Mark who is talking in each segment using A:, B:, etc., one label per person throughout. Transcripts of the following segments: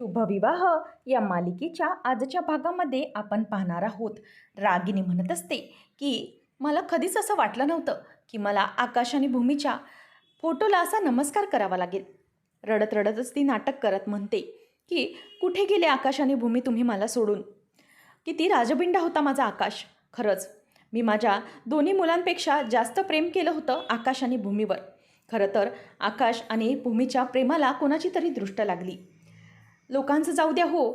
A: शुभविवाह या मालिकेच्या आजच्या भागामध्ये आपण पाहणार आहोत. रागिनी म्हणत असते की मला कधीच असं वाटलं नव्हतं की मला आकाश आणि भूमीच्या फोटोला असा नमस्कार करावा लागेल. रडत रडतच ती नाटक करत म्हणते की कुठे गेले आकाश आणि भूमी तुम्ही मला सोडून? किती राजबिंडा होता माझा आकाश. खरंच मी माझ्या दोन्ही मुलांपेक्षा जास्त प्रेम केलं होतं आकाश आणि भूमीवर. खरं तर आकाश आणि भूमीच्या प्रेमाला कोणाची तरी दृष्ट लागली. लोकांचं जाऊ द्या हो.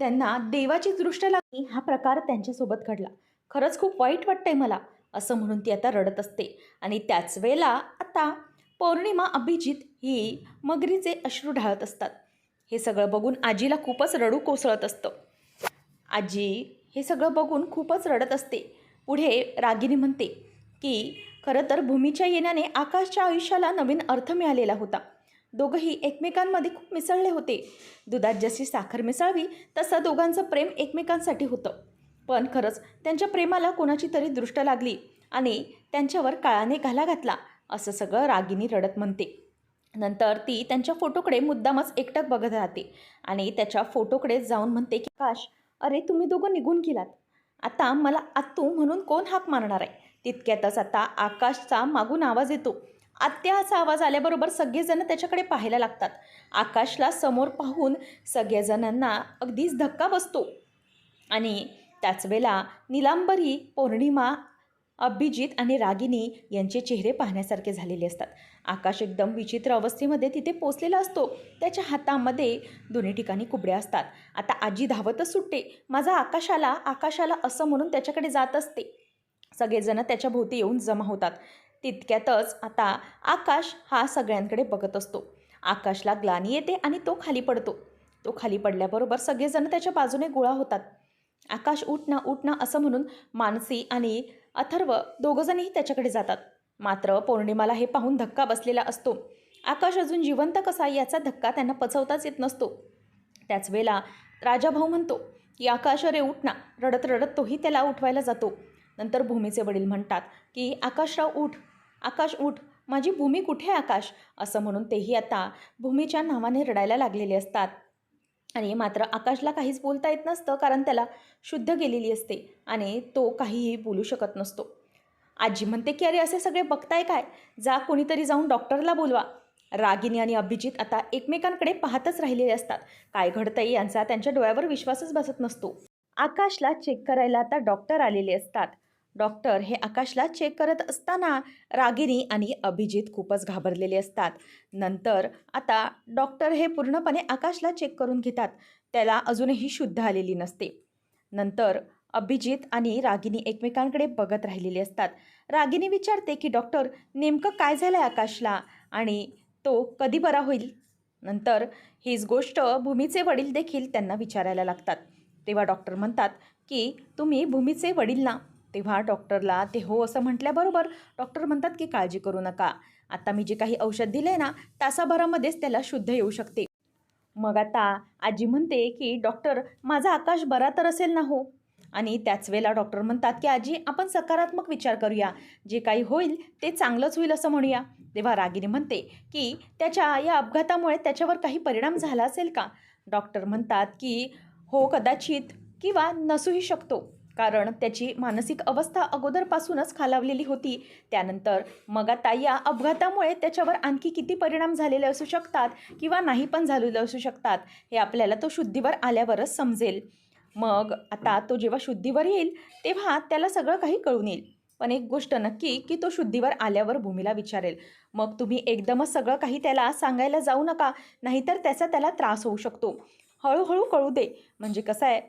A: त्यांना देवाची दृष्ट लागली हा प्रकार त्यांच्यासोबत घडला. खरंच खूप वाईट वाटतंय मला असं म्हणून ती आता रडत असते. आणि त्याच वेळेला आता पौर्णिमा अभिजित ही मगरीचे अश्रू ढाळत असतात. हे सगळं बघून आजीला खूपच रडू कोसळत असतं. आजी हे सगळं बघून खूपच रडत असते. पुढे रागिनी म्हणते की खरं तर भूमीच्या येण्याने आकाशच्या आयुष्याला नवीन अर्थ मिळालेला होता. दोघंही एकमेकांमध्ये खूप मिसळले होते. दुधात जशी साखर मिसळवी तसं दोघांचं प्रेम एकमेकांसाठी होतं. पण खरंच त्यांच्या प्रेमाला कोणाची तरी दृष्ट लागली आणि त्यांच्यावर काळाने घाला घातला असं सगळं रागिनी रडत म्हणते. नंतर ती त्यांच्या फोटोकडे मुद्दामच एकटक बघत राहते आणि त्याच्या फोटोकडे जाऊन म्हणते की काश अरे तुम्ही दोघं निघून गेलात. आता मला आत्तू म्हणून कोण हाक मारणार आहे? तितक्यातच आता आकाशचा मागून आवाज येतो. आत्याचा आवाज आल्याबरोबर सगळेजण त्याच्याकडे पाहायला लागतात. आकाशला समोर पाहून सगळ्याजणांना अगदीच धक्का बसतो. आणि त्याच वेळेला निलांबरी पौर्णिमा अभिजित आणि रागिनी यांचे चेहरे पाहण्यासारखे झालेले असतात. आकाश एकदम विचित्र अवस्थेमध्ये तिथे पोचलेला असतो. त्याच्या हातामध्ये दोन्ही ठिकाणी कुबड्या असतात. आता आजी धावतच सुटते. माझा आकाशाला आकाशाला असं म्हणून त्याच्याकडे जात असते. सगळेजण त्याच्या भोवती येऊन जमा होतात. तितक्यातच आता आकाश हा सगळ्यांकडे बघत असतो. आकाशला ग्लानी येते आणि तो खाली पडतो. तो खाली पडल्याबरोबर सगळेजण त्याच्या बाजूने गोळा होतात. आकाश उठ ना असं म्हणून मानसी आणि अथर्व दोघंजणही त्याच्याकडे जातात. मात्र पौर्णिमाला हे पाहून धक्का बसलेला असतो. आकाश अजून जिवंत कसा याचा धक्का त्यांना पचवताच येत नसतो. त्याच वेळेला राजाभाऊ म्हणतो की आकाश अरे उठ ना रडत रडत तोही त्याला उठवायला जातो. नंतर भूमीचे वडील म्हणतात की आकाशराव उठ. आकाश उठ. माझी भूमी कुठे आहे आकाश? असं म्हणून तेही आता भूमीच्या नावाने रडायला लागलेले असतात. आणि मात्र आकाशला काहीच बोलता येत नसतं कारण त्याला शुद्ध गेलेली असते आणि तो काहीही बोलू शकत नसतो. आजी म्हणते की अरे असे सगळे बघताय काय? जा कोणीतरी जाऊन डॉक्टरला बोलवा. रागिनी आणि अभिजित आता एकमेकांकडे पाहतच राहिलेले असतात. काय घडतंय यांचा त्यांच्या डोळ्यावर विश्वासच बसत नसतो. आकाशला चेक करायला आता डॉक्टर आलेले असतात. डॉक्टर हे आकाशला चेक करत असताना रागिनी आणि अभिजित खूपच घाबरलेले असतात. नंतर आता डॉक्टर हे पूर्णपणे आकाशला चेक करून घेतात. त्याला अजूनही शुद्ध आलेली नसते. नंतर अभिजित आणि रागिनी एकमेकांकडे बघत राहिलेले असतात. रागिनी विचारते की डॉक्टर नेमकं काय झालं आहे आकाशला? आणि तो कधी बरा होईल? नंतर हीच गोष्ट भूमीचे वडील देखील त्यांना विचारायला लागतात. तेव्हा डॉक्टर म्हणतात की तुम्ही भूमीचे वडील ना? तेव्हा डॉक्टरला ते हो असं म्हटल्याबरोबर डॉक्टर म्हणतात की काळजी करू नका. आता मी जे काही औषध दिलं आहे ना तासाभरामध्येच त्याला शुद्ध येऊ शकते. मग आता आजी म्हणते की डॉक्टर माझा आकाश बरा तर असेल ना हो? आणि त्याच वेळेला डॉक्टर म्हणतात की आजी आपण सकारात्मक विचार करूया. जे काही होईल ते चांगलंच होईल असं म्हणूया. तेव्हा रागिनी म्हणते की त्याच्या या अपघातामुळे त्याच्यावर काही परिणाम झाला असेल का? डॉक्टर म्हणतात की हो कदाचित किंवा नसूही शकतो. कारण त्याची मानसिक अवस्था अगोदरपासूनच खालावलेली होती. त्यानंतर मग आता या अपघातामुळे त्याच्यावर आणखी किती परिणाम झालेले असू शकतात किंवा नाही पण झालेले असू शकतात हे आपल्याला तो शुद्धीवर आल्यावरच समजेल. मग आता तो जेव्हा शुद्धीवर येईल तेव्हा त्याला सगळं काही कळून येईल. पण एक गोष्ट नक्की की तो शुद्धीवर आल्यावर भूमीला विचारेल. मग तुम्ही एकदमच सगळं काही त्याला सांगायला जाऊ नका नाहीतर त्याचा त्याला त्रास होऊ शकतो. हळूहळू कळू दे. म्हणजे कसं आहे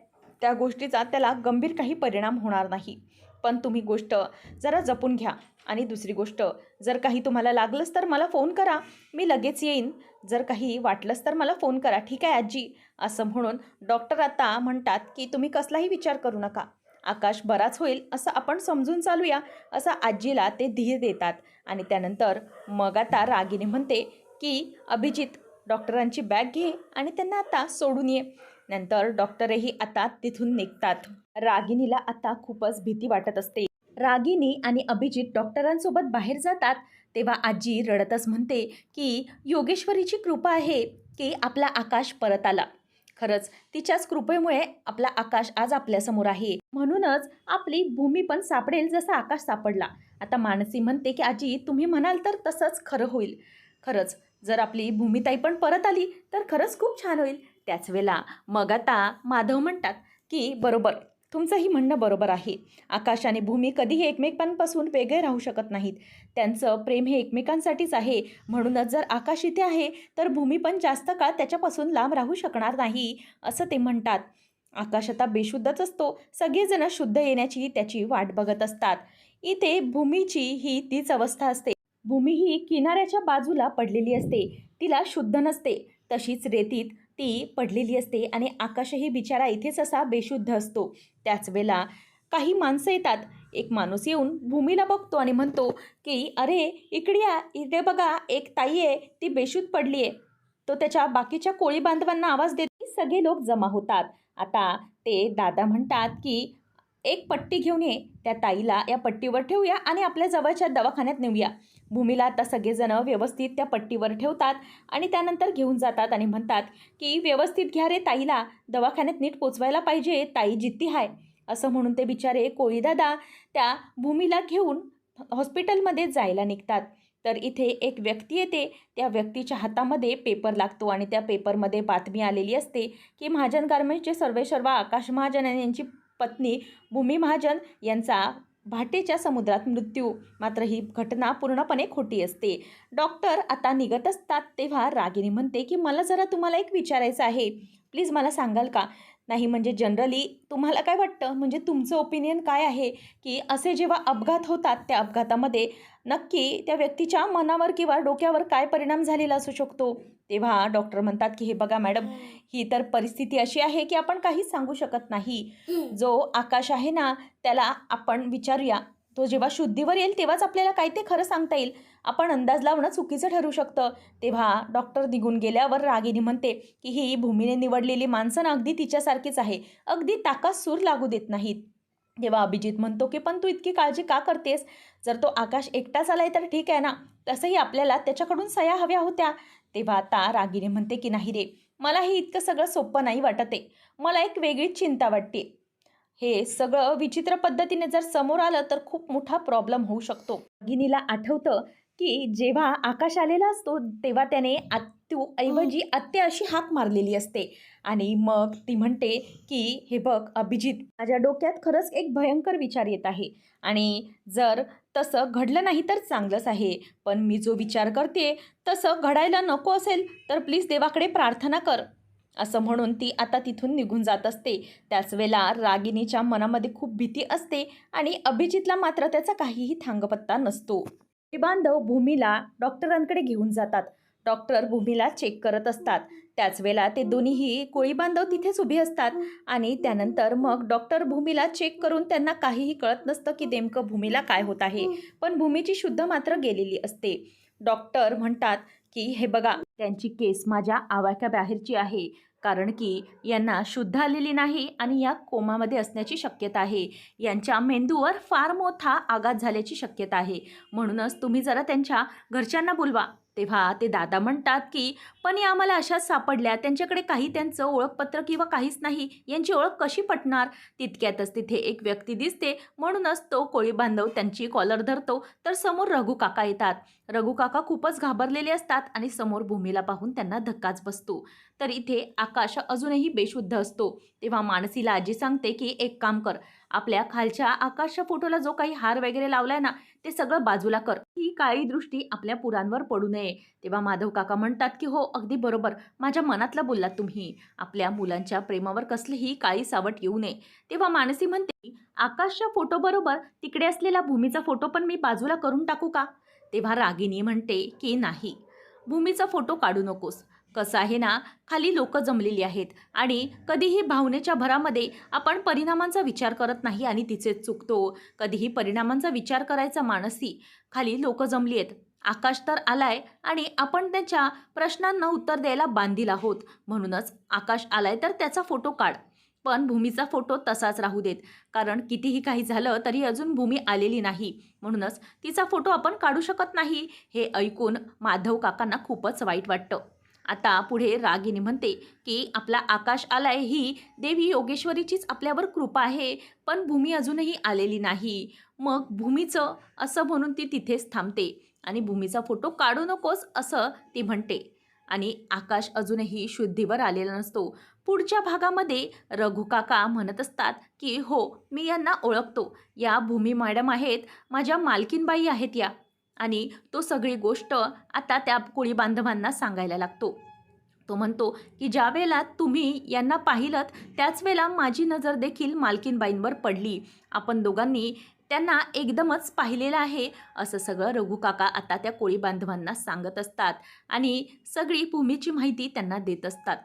A: त्या गोष्टीचा त्याला गंभीर काही परिणाम होणार नाही. पण तुम्ही गोष्ट जरा जपून घ्या. आणि दुसरी गोष्ट जर काही तुम्हाला लागलंच तर मला फोन करा. मी लगेच येईन. जर काही वाटलंच तर मला फोन करा. ठीक आहे आजी? असं म्हणून डॉक्टर आता म्हणतात की तुम्ही कसलाही विचार करू नका. आकाश बराच होईल असं आपण समजून चालूया असं आजीला ते धीर देतात. आणि त्यानंतर मग आता रागिनी म्हणते की अभिजित डॉक्टरांची बॅग घे आणि त्यांना आता सोडून ये. नंतर डॉक्टरही आता तिथून निघतात. रागिनीला आता खूपच भीती वाटत असते. रागिनी आणि अभिजित डॉक्टरांसोबत बाहेर जातात. तेव्हा आजी रडतच म्हणते की योगेश्वरीची कृपा आहे की आपला आकाश परत आला. खरंच तिच्याच कृपेमुळे आपला आकाश आज आपल्यासमोर आहे. म्हणूनच आपली भूमी पण सापडेल जसा आकाश सापडला. आता मानसी म्हणते की आजी तुम्ही म्हणाल तर तसंच खरं होईल. खरंच जर आपली भूमिताई पण परत आली तर खरंच खूप छान होईल. त्याच वेळेला मग आता माधव म्हणतात की बरोबर तुमचंही म्हणणं बरोबर आहे. आकाश आणि भूमी कधीही एकमेकांपासून वेगळे राहू शकत नाहीत. त्यांचं प्रेम हे एकमेकांसाठीच आहे. म्हणूनच जर आकाश इथे आहे तर भूमी पण जास्त काळ त्याच्यापासून लांब राहू शकणार नाही असं ते म्हणतात. आकाश आता बेशुद्धच असतो. सगळेजण शुद्ध येण्याची त्याची वाट बघत असतात. इथे भूमीची ही तीच अवस्था असते. भूमी ही किनाऱ्याच्या बाजूला पडलेली असते. तिला शुद्ध नसते. तशीच रेतीत ती पडलेली असते आणि आकाशही बिचारा इथेच असा बेशुद्ध असतो. त्याच वेळेला काही माणसं येतात. एक माणूस येऊन भूमीला बघतो आणि म्हणतो की अरे इकडे या. इथे बघा एक ताई आहे. ती बेशुद्ध पडली आहे. तो त्याच्या बाकीच्या कोळी बांधवांना आवाज देत सगळे लोक जमा होतात. आता ते दादा म्हणतात की एक पट्टी घेऊन ये त्या ताईला या पट्टीवर ठेवूया आणि आपल्या जवळच्या दवाखान्यात नेऊया. भूमीला आता सगळेजण व्यवस्थित त्या पट्टीवर ठेवतात आणि त्यानंतर घेऊन जातात आणि म्हणतात की व्यवस्थित घ्या रे ताईला दवाखान्यात नीट पोचवायला पाहिजे ताई जित्ती आहे असं म्हणून ते बिचारे कोळीदादा त्या भूमीला घेऊन हॉस्पिटलमध्ये जायला निघतात. तर इथे एक व्यक्ती येते त्या व्यक्तीच्या हातामध्ये पेपर लागतो आणि त्या पेपरमध्ये बातमी आलेली असते की महाजन गार्मेंटचे सर्वेसर्वा आकाश महाजन यांची पत्नी भूमी महाजन यांचा भाटेच्या समुद्रात मृत्यू. मात्र ही घटना पूर्णपणे खोटी असते. डॉक्टर आता निघत असतात तेव्हा रागिनी म्हणते की मला जरा तुम्हाला एक विचारायचं आहे. प्लीज मला सांगाल का? नाही म्हणजे जनरली तुम्हाला काय वाटतं? म्हणजे तुमचं ओपिनियन काय आहे? की असे जेव्हा अपघात होतात त्या अपघातामध्ये नक्की त्या व्यक्तीच्या मनावर किंवा डोक्यावर काय परिणाम झालेला असू शकतो? तेव्हा डॉक्टर म्हणतात की हे बघा मॅडम ही तर परिस्थिती अशी आहे की आपण काहीच सांगू शकत नाही. जो आकाश आहे ना त्याला आपण विचारूया. तो जेव्हा शुद्धीवर येईल तेव्हाच आपल्याला काय ते खरं सांगता येईल. आपण अंदाज लावणं चुकीचं ठरू शकतं. तेव्हा डॉक्टर निघून गेल्यावर रागिनी म्हणते की ही भूमीने निवडलेली माणसं ना अगदी तिच्यासारखीच आहे. अगदी ताकात सूर लागू देत नाहीत. तेव्हा अभिजित म्हणतो की पण तू इतकी काळजी का करतेस? जर तो आकाश एकटाच आलाय तर ठीक आहे ना? तसंही आपल्याला त्याच्याकडून सया हव्या होत्या. तेव्हा आता रागिनी म्हणते की नाही रे मला हे इतकं सगळं सोपं नाही वाटत आहे मला एक वेगळीच चिंता वाटते हे सगळं विचित्र पद्धतीने जर समोर आलं तर खूप मोठा प्रॉब्लेम होऊ शकतो. रागिनीला आठवतं की जेव्हा आकाश आलेला असतो तेव्हा त्याने आत्तू ऐवजी आत्या अशी हाक मारलेली असते. आणि मग ती म्हणते की हे बघ अभिजित माझ्या डोक्यात खरंच एक भयंकर विचार येत आहे. आणि जर तसं घडलं नाही तर चांगलंच आहे. पण मी जो विचार करते तसं घडायला नको असेल तर प्लीज देवाकडे प्रार्थना कर. असं म्हणून ती आता तिथून निघून जात असते. त्याच वेळेला रागिनीच्या मनामध्ये खूप भीती असते आणि अभिजितला मात्र त्याचा काहीही थांगपत्ता नसतो. हे बांधव भूमीला डॉक्टरांकडे घेऊन जातात. डॉक्टर भूमीला चेक करत असतात. त्याच वेळेला ते दोन्हीही कोळी बांधव तिथेच उभे असतात आणि त्यानंतर मग डॉक्टर भूमीला चेक करून त्यांना काहीही कळत नसतं की नेमकं भूमीला काय होत आहे. पण भूमीची शुद्ध मात्र गेलेली असते. डॉक्टर म्हणतात की हे बघा त्यांची केस माझ्या आवाक्याबाहेरची आहे. कारण की यांना शुद्ध आलेली नाही आणि या कोमामध्ये असण्याची शक्यता आहे. यांच्या मेंदूवर फार मोठा आघात झाल्याची शक्यता आहे. म्हणूनच तुम्ही जरा त्यांच्या घरच्यांना बोलवा. तेव्हा ते दादा म्हणतात की पण या आम्हाला अशाच सापडल्या. त्यांच्याकडे काही त्यांचं ओळखपत्र किंवा काहीच नाही. यांची ओळख कशी पटणार? तितक्यातच तिथे एक व्यक्ती दिसते. म्हणूनच तो कोळी बांधव त्यांची कॉलर धरतो. तर समोर रघु काका येतात. रघु काका खूपच घाबरलेले असतात आणि समोर भूमीला पाहून त्यांना धक्काच बसतो. तर इथे आकाश अजूनही बेशुद्ध असतो. तेव्हा मानसीला आजी सांगते की एक काम कर. आपल्या खालच्या आकाशच्या फोटोला जो काही हार वगैरे लावलाय ना ते सगळं बाजूला कर. ही काळी दृष्टी आपल्या पुरांवर पडू नये. तेव्हा माधव काका म्हणतात की हो अगदी बरोबर. माझ्या मनातलं बोललात तुम्ही. आपल्या मुलांच्या प्रेमावर कसलीही काळी सावट येऊ नये. तेव्हा मानसी म्हणते आकाशच्या आकाशच्या फोटोबरोबर तिकडे असलेला भूमीचा फोटो पण मी बाजूला करून टाकू का? तेव्हा रागिनी म्हणते की नाही. भूमीचा फोटो काढू नकोस. कसं आहे ना खाली लोक जमलेली आहेत. आणि कधीही भावनेच्या भरामध्ये आपण परिणामांचा विचार करत नाही आणि तिचे चुकतो. कधीही परिणामांचा विचार करायचा मानसी खाली लोक जमली आहेत. आकाश तर आलाय आणि आपण त्याच्या प्रश्नांना उत्तर द्यायला बांधील आहोत. म्हणूनच आकाश आलाय तर त्याचा फोटो काढ. पण भूमीचा फोटो तसाच राहू देत. कारण कितीही काही झालं तरी अजून भूमी आलेली नाही. म्हणूनच तिचा फोटो आपण काढू शकत नाही हे ऐकून माधव काकांना खूपच वाईट वाटतं. आता पुढे रागिनी म्हणते की आपला आकाश आलाय ही देवी योगेश्वरीचीच आपल्यावर कृपा आहे पण भूमी अजूनही आलेली नाही. मग भूमीचं असं म्हणून ती तिथेच थांबते आणि भूमीचा फोटो काढू नकोस असं ती म्हणते. आणि आकाश अजूनही शुद्धीवर आलेला नसतो. पुढच्या भागामध्ये रघुकाका म्हणत असतात की हो मी यांना ओळखतो. या भूमी मॅडम आहेत माझ्या मालकीनबाई आहेत या. आणि तो सगळी गोष्ट आता त्या कोळी बांधवांना सांगायला लागतो. तो म्हणतो की ज्या वेळेला तुम्ही यांना पाहिलं त्याच वेळेला माझी नजर देखील मालकीनबाईंवर पडली. आपण दोघांनी त्यांना एकदमच पाहिलेलं आहे असं सगळं रघुकाका आता त्या कोळी बांधवांना सांगत असतात आणि सगळी भूमीची माहिती त्यांना देत असतात.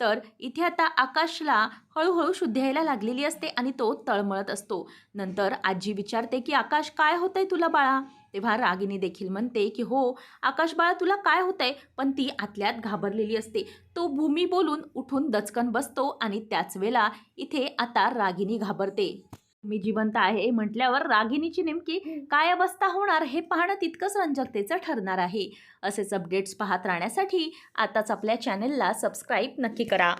A: तर इथे आता आकाशला हळूहळू शुद्ध यायला लागलेली असते आणि तो तळमळत असतो. नंतर आजी विचारते की आकाश काय होतंय तुला बाळा? तेव्हा रागिनी देखील म्हणते की हो आकाश बाळा तुला काय होतंय? पण ती आतल्यात घाबरलेली असते. तो भूमी बोलून उठून दचकन बसतो आणि त्याच वेळेला इथे आता रागिनी घाबरते. मी जिवंत आहे म्हटल्यावर रागिनीची नेमकी काय अवस्था होणार हे पाहणं तितकंच रंजकतेचं ठरणार आहे. असेच अपडेट्स पाहत राहण्यासाठी आताच आपल्या चॅनलला सबस्क्राईब नक्की करा.